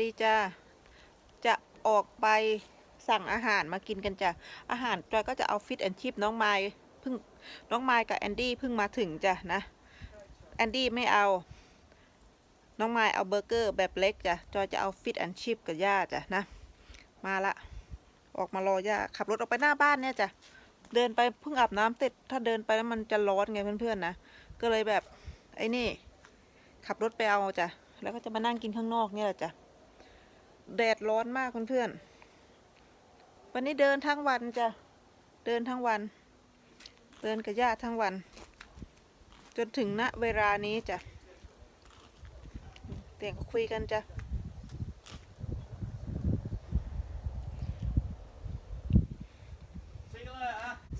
ดีจ้าจะออกไปสั่งอาหารมากินกันจ้ะ อาหารจอยก็จะเอาฟิตแอนชิพน้องไม้เพิ่งน้องไม้กับแอนดี้เพิ่งมาถึงจ้ะนะ แอนดี้ไม่เอา น้องไม้เอาเบอร์เกอร์แบบเล็กจ้ะ จอยจะเอาฟิตแอนชิพกับย่าจ้ะนะ มาละ ออกมารอย่าขับรถออกไปหน้าบ้านเนี่ยจ้ะ เดินไปเพิ่งอาบน้ำเสร็จ ถ้าเดินไปแล้วมันจะร้อนไงเพื่อนๆนะ ก็เลยแบบไอ้นี่ ขับรถไปเอาจ้ะ แล้วก็จะมานั่งกินข้างนอกเนี่ยแหละจ้ะ แดดร้อนมากเพื่อนๆ วันนี้เดินทั้งวันจ้ะ เดินทั้งวัน เดินกับญาติทั้งวัน จนถึงณเวลานี้จ้ะเตียงคุยกันจ้ะ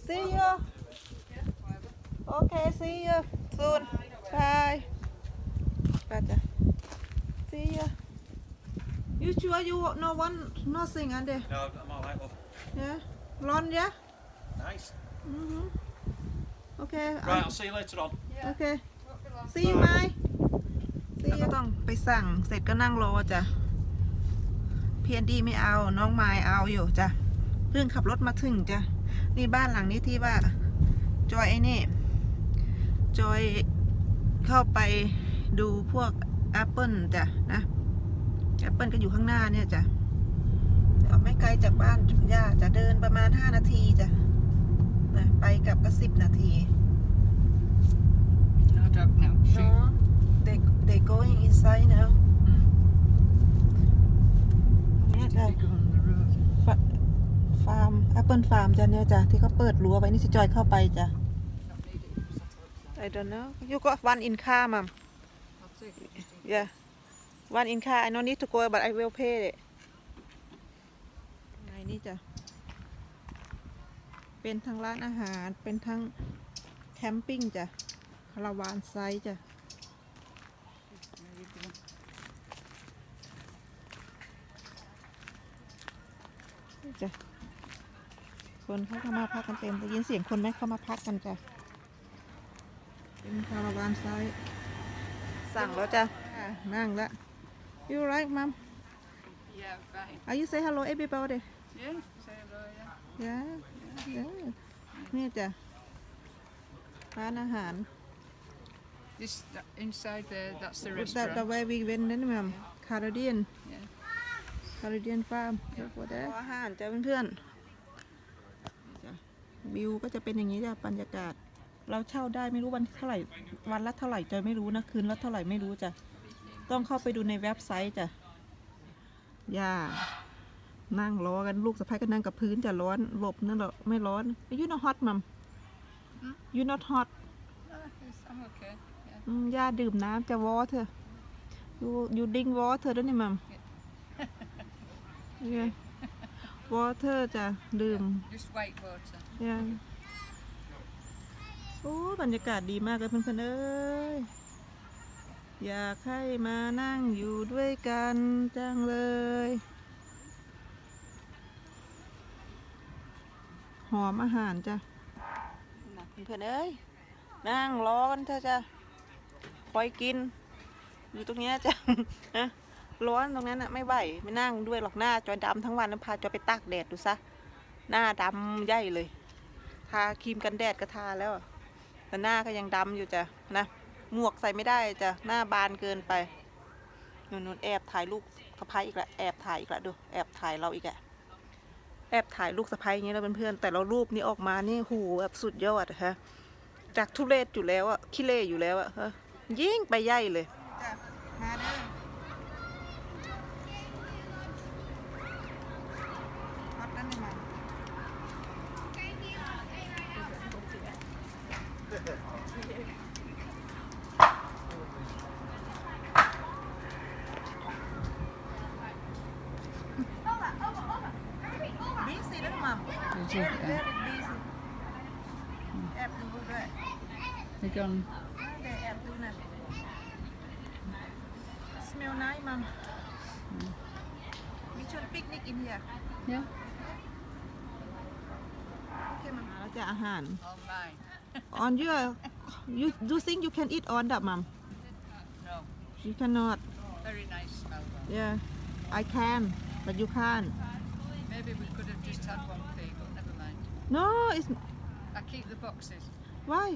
See you. Okay, see you soon. Bye. Bye. จ้ะ See ya. You sure you no want nothing and there? No, I'm all right, love. Yeah. Ron, yeah? Nice. Mm-hmm. Okay. Right, um, I'll see you later on. Okay. See you, Mai. See you. ต้องไปสั่งเสร็จก็นั่งรอจ้ะเพียนดีไม่เอาน้องไม้เอาอยู่จ้ะเพิ่งขับรถมาถึงจ้ะนี่บ้านหลังนี้ที่ว่า จอยไอ้นี่ จอยเข้าไปดูพวก แอปเปิลจ้ะนะแอปเปิลก็อยู่ข้างหน้าเนี่ยจ้ะเอาไม่ไกลจากบ้านย่าจะเดินประมาณ5นาทีจ้ะนะไปกลับก็10นาที No dog now. No, they they going inside now. เนี่ยจ้ะ They go on the road. ฟาร์มแอปเปิลฟาร์มจ้ะเนี่ยจ้ะที่เขาเปิดรั้วไว้นี่สิจอยเข้าไปจ้ะ Not need it because I I thought don't know you got one in car mom I'll take it. Just in yeah one in car I no need to go but I will pay it ไงนี่จ้ะเป็นทั้งร้านอาหารเป็นทั้งแคมปิ้งจ้ะคาราวานไซต์จ้ะจ้ะคนเขาเข้ามาพักกันเต็มได้ยินเสียงคนไหมเข้ามาพักกันจ้ะเป็นคาราวานไซต์ สั่งแล้วจ้ะอะนั่งละ you right mom Yeah, fine. are you say hello everybody Yeah, say hello, yeah. yeah yeah นี่จ้ะร้านอาหาร This that, inside there, that's the that restaurant. the way we went นั่นมั้ง Caribbean Yeah. Caribbean farm อาหารจ้ะเพื่อนๆจ้ะวิวก็จะเป็นอย่างนี้จ้ะบรรยากาศ เราเช่าได้ไม่รู้วันเท่าไหร่วันละเท่าไหร่จอยไม่รู้นะคืนละเท่าไหร่ไม่รู้จ้ะต้องเข้าไปดูในเว็บไซต์จ้ะย่านั่งรอกันลูกสะพ้ายก็นั่งกับพื้นจะร้อนหลบนั่นหรอไม่ร้อน you not hot mom you not hot Ah, yes, I'm okay. Yeah. อืมย่าดื่มน้ำจะวอเธอ you you drink water ด้วยนี่มัม yeah water จะดื่ม Just white water. ยัง โอ้บรรยากาศดีมากเลยเพื่อนๆเอ้ยอยากให้มานั่งอยู่ด้วยกันจังเลย หอมอาหารจ้ะนเพื่อนเอ้ยนั่งรอกันเถอะจ้ะคอยกิน อยู่ตรงเนี้ยจ้ะนะร้อนตรงนั้นอะไม่ไหวไม่นั่งด้วยหรอกหน้าจอยดำทั้งวันแล้วพาจอยไปตากแดดดูซะหน้าดำใหญ่เลย ทาครีมกันแดดก็ทาแล้วอะ แต่หน้าก็ยังดำอยู่จ้ะนะหมวกใส่ไม่ได้จ้ะหน้าบานเกินไปนุ่นๆแอบถ่ายลูกสะพ้ายอีกละแอบถ่ายอีกละดูแอบถ่ายเราอีกอะแอบถ่ายลูกสะพ้ายอย่างเงี้ยแล้วเพื่อนๆแต่เรารูปนี้ออกมานี่หูแบบสุดยอดฮะจากทุเรศอยู่แล้วอะขี้เล่อยู่แล้วอะฮะยิ่งไปใหญ่เลย They gone. เดี๋ยวแอบดูน่ะ smell nice mom we should picnic in here Yeah. โอเคมัมแล้วจะอาหาร All mine. on your you do think you can eat on that mom No. you cannot Very nice smell though. yeah I can but you can't Maybe we could have just had one pig, but never mind. no it's I keep the boxes. why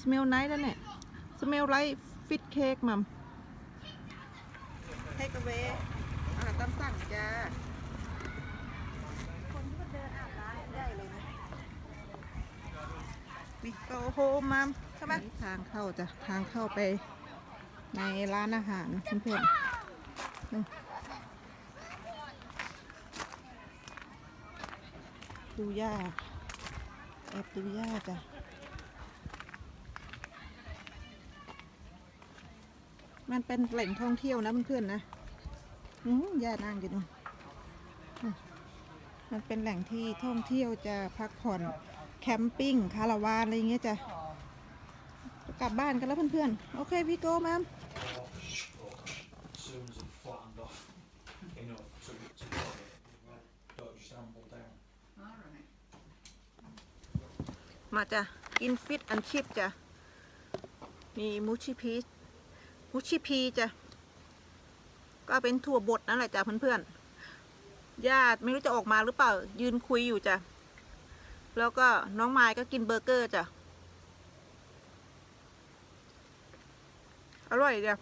smell nice แล้วเนี่ย smell like fish cake มัม take away อาหารตามสั่งจ้า คนที่มาเดินอาบน้ำใหญ่เลยนะ we go home มัมใช่ไหมทางเข้าจ้ะ ทางเข้าไปในร้านอาหารเพื่อนๆ ดูย่าแอบดูย่าจ้ะมันเป็นแหล่งท่องเที่ยวนะเพื่อนๆนะอืมย่านั่งอยู่นู่นมันเป็นแหล่งที่ท่องเที่ยวจะพักผ่อนแคมปิ้งคาราวานอะไรอย่างเงี้ยจ้ะกลับบ้านกันแล้วเพื่อนๆ โอเคพี่โก้แมม As soon as it flattened off enough to, to cover it, don't just amble down. All right. มาจ้ะกินฟิตอันชิปจ้ะมีมูชิพีมูชิพีจ้ะก็เป็นถั่วบดนั่นแหละจ้ะเพื่อนๆญาติไม่รู้จะออกมาหรือเปล่า ยืนคุยอยู่จ้ะแล้วก็น้องไม้ก็กินเบอร์เกอร์จ้ะอร่อยจ้ะ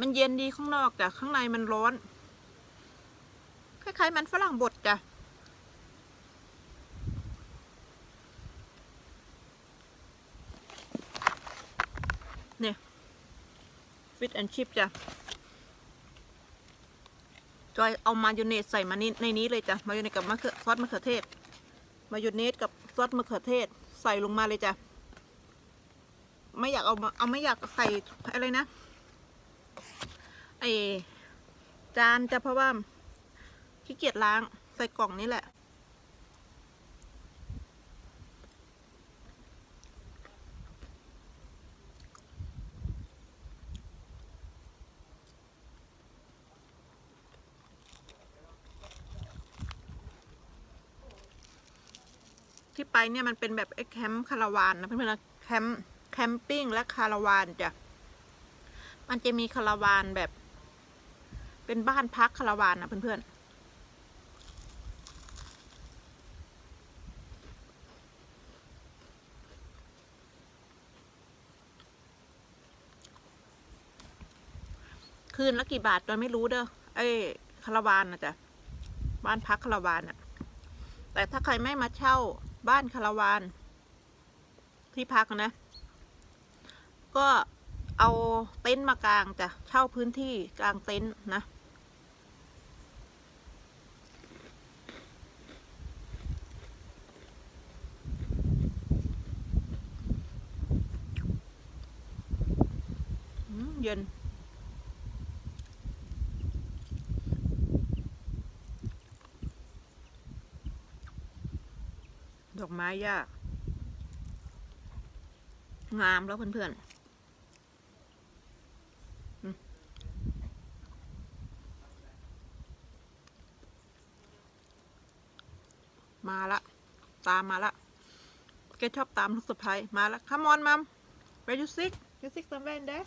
มันเย็นดีข้างนอกจ้ะข้างในมันร้อน คล้ายๆมันฝรั่งบดจ้ะ เนี่ยฟิตแอนชิพจ้ะจอยเอามายองเนสใส่มานี่ในนี้เลยจ้ะมายองเนสกับมะเขือซอสมะเขือเทศมายองเนสกับซอสมะเขือเทศใส่ลงมาเลยจ้ะไม่อยากเอามาเอาไม่อยากใส่อะไรนะไอจานจะเพราะว่าขี้เกียจล้างใส่กล่องนี้แหละ ที่ไปเนี่ยมันเป็นแบบไอ้แคมป์คาราวานนะเพื่อนๆนะแคมป์แคมปิ้งและคาราวานจ้ะมันจะมีคาราวานแบบ เป็นบ้านพักคาราวานนะเพื่อนๆคืนละกี่บาทตอนไม่รู้เด้อ ไอ้คาราวานนะจ๊ะ บ้านพักคาราวานอะแต่ถ้าใครไม่มาเช่า บ้านคาราวาน ที่พักนะ ก็เอาเต็นท์มากางจะเช่าพื้นที่กลางเต็นท์นะ เย็น ดอกไม้ยาก งามแล้วเพื่อนๆอืมมาละ ตามมาละแกชอบตามลูกสะพ้ยมาละ come on mom where you sick you sick somewhere in there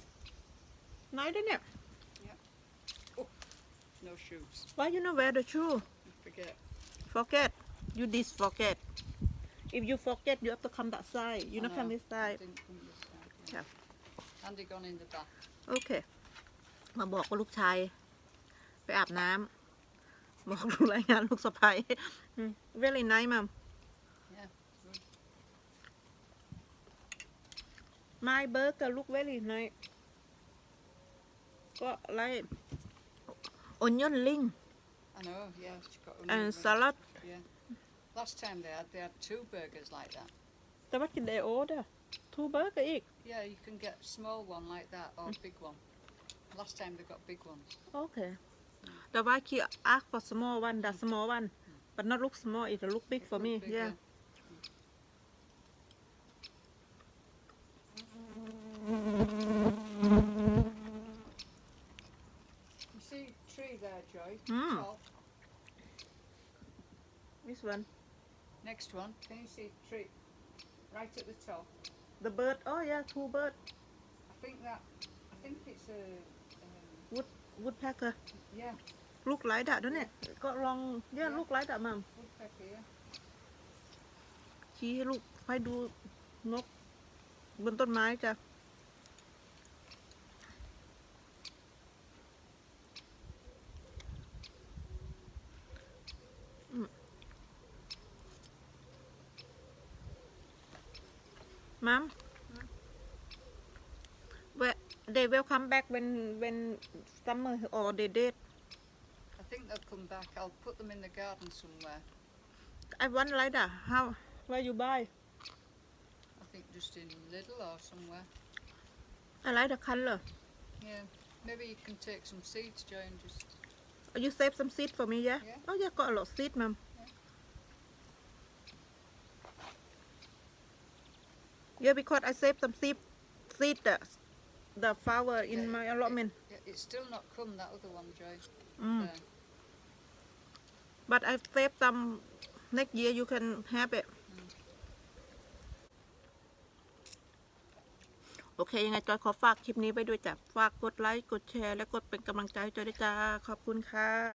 ไหนเด้เนี่ย No shoes. why you not wear the shoe Forget. forget you this forget if you forget you have to come that side you I not come know. this side Didn't come this side, Yeah. yeah. Andy gone in the bath. โอเคมาบอกว่าลูกชาย ไปอาบน้ำบอกดูรายงานลูกสะใภ้ very nice mom Yeah. Good. my burger look very nice ก็อะไร onion ring I know. Yeah. She got and onion rings. salad Yeah. Last time they had, they had two burgers like that. They reckon they order two burger each. Yeah, you can get small one like that or mm. big one. Last time they got big ones. Okay. The white I ask for small one, the small one, but not look small. It look big for me. Yeah. You see tree there, Joy? Mm. This one. Next one. Can you see tree right at the top? the bird oh yeah two bird I think that. I think it's a. Um, woodpecker yeah, look like that doesn't it ก็ลอง yeah Yeah. look like that mom woodpecker. Yeah. ชี้ให้ลูกให้ดูนก บนต้นไม้จ้ะ มัม Where they will come back when when summer or they dead I think they'll come back. I'll put them in the garden somewhere. I want like that how where you buy I think just in Lidl or somewhere. I like the color Yeah. Maybe you can take some seeds, Joy, and just. Oh, you save some seed for me yeah Yeah. oh yeah got a lot of seed mom Yeah. yeah because I save some seed seed the the flower in Yeah, my it- allotment Yeah, it's still not come that other one, Joy. mm. There. but I save some next year you can have it โอเค ยังไงจอยขอฝากคลิปนี้ไว้ด้วยจ้ะ ฝากกดไลค์ กดแชร์ และกดเป็นกำลังใจให้จอยด้วยจ้า ขอบคุณค่ะ